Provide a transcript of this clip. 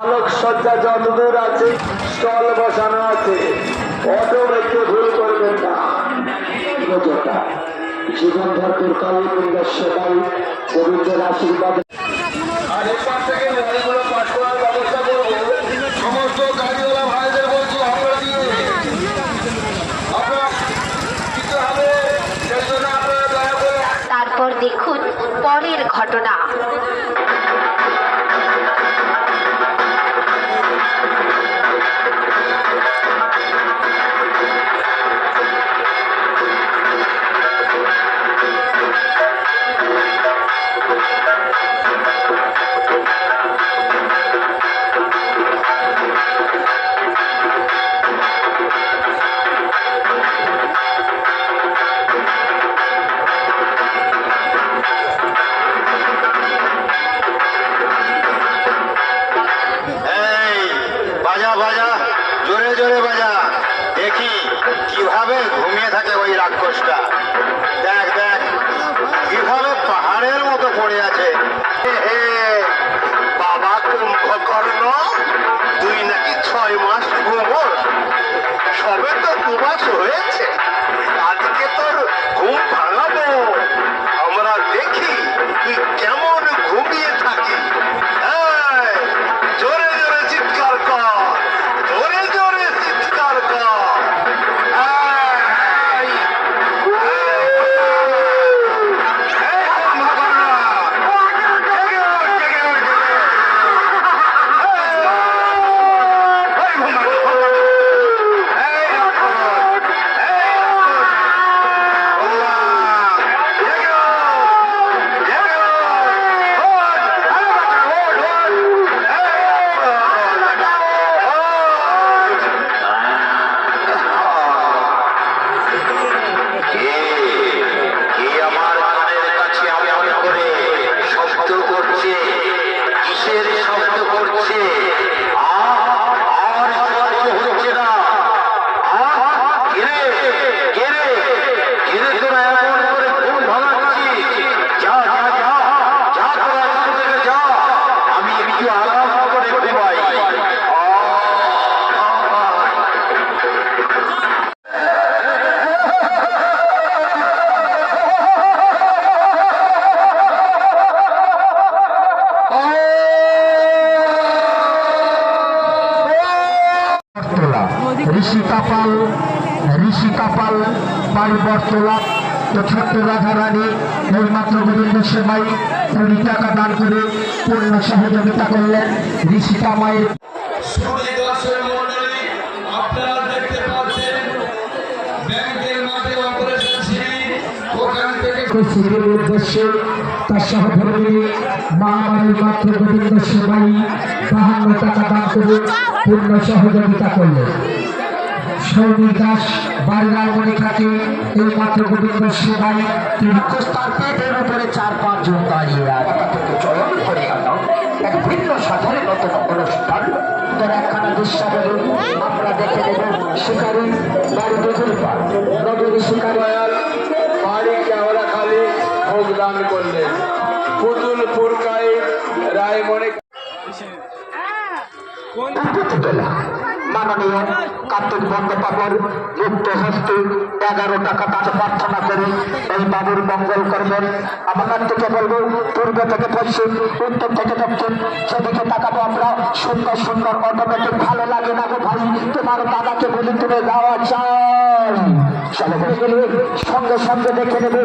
আলোক সজ্জা যতদূর আছে স্টল বসানো আছে। অটো ব্যক্তি ভুল করবেন না। জীবন ভরপুর কালী সেবাই গোবিন্দের আশীর্বাদ। আর এরপর থেকে গাড়িগুলো বাজা বাজা, জোরে জোরে বাজা। দেখি কীভাবে ঘুমিয়ে থাকে ওই রাক্ষসটা। দেখ দেখ, কীভাবে পাহাড়ের মতো পড়ে আছে। বাবা কুম্ভকর্ণ তুই নাকি ছয় মাস ঘুমোস? সবে তো দু মাস হয়েছে। আজকে তোর ঘুম ভাঙাবো। আমরা দেখি তুই কেমন ঋষি কাপাল ঋষি কাপাল বাড়ি বটতলা তো ছোট্ট রাধারানী এইমাত্র গোবিন্দ সেবাই কুড়ি টাকা দান করে পূর্ণ সহযোগিতা করলেন ঋষি কামাইয়ের সুধী দর্শক মণ্ডলী, আপনারা দেখতে পাচ্ছেন ব্যাংকের মাঠে অপারেশন শিবির ওখান থেকে শিবিরের উদ্দেশ্যে তার সহধর্মিনী মহামারীর মাত্র গোবিন্দ সেবাই বাহান্ন টাকা দান করে পূর্ণ সহযোগিতা করলেন। সৌমিক দাস বাড়ির মনিকাকে এই মাত্র গোবিন্দ সেবাই। তিনি তার পেটের উপরে চার পাঁচ জন দাঁড়িয়ে আছে চয়ন করে সাধারণ অনুষ্ঠান। তোর একখানা বলুন আমরা দেখে নেব। শিকারী, বাড়ি বেগুন পার নবীর শিকারী করলেন। পুতুল পুরকাই রায়মণি মাননীয় কার্তিক বন্দ্যোপাধ্যায় মুক্ত হস্তে এগারো টাকা তাকে প্রার্থনা করে। এই বাবুর মঙ্গল করবেন। আপনার থেকে বলব, পূর্ব থেকে পশ্চিম, উত্তর থেকে দক্ষিণ, সেদিকে তাকাবো আমরা। সুন্দর সুন্দর অটোমেটিক ভালো লাগে না গো ভাই। তোমার দাদাকে বলি, তুমি যাওয়া চাই সঙ্গে সঙ্গে দেখে নেবে।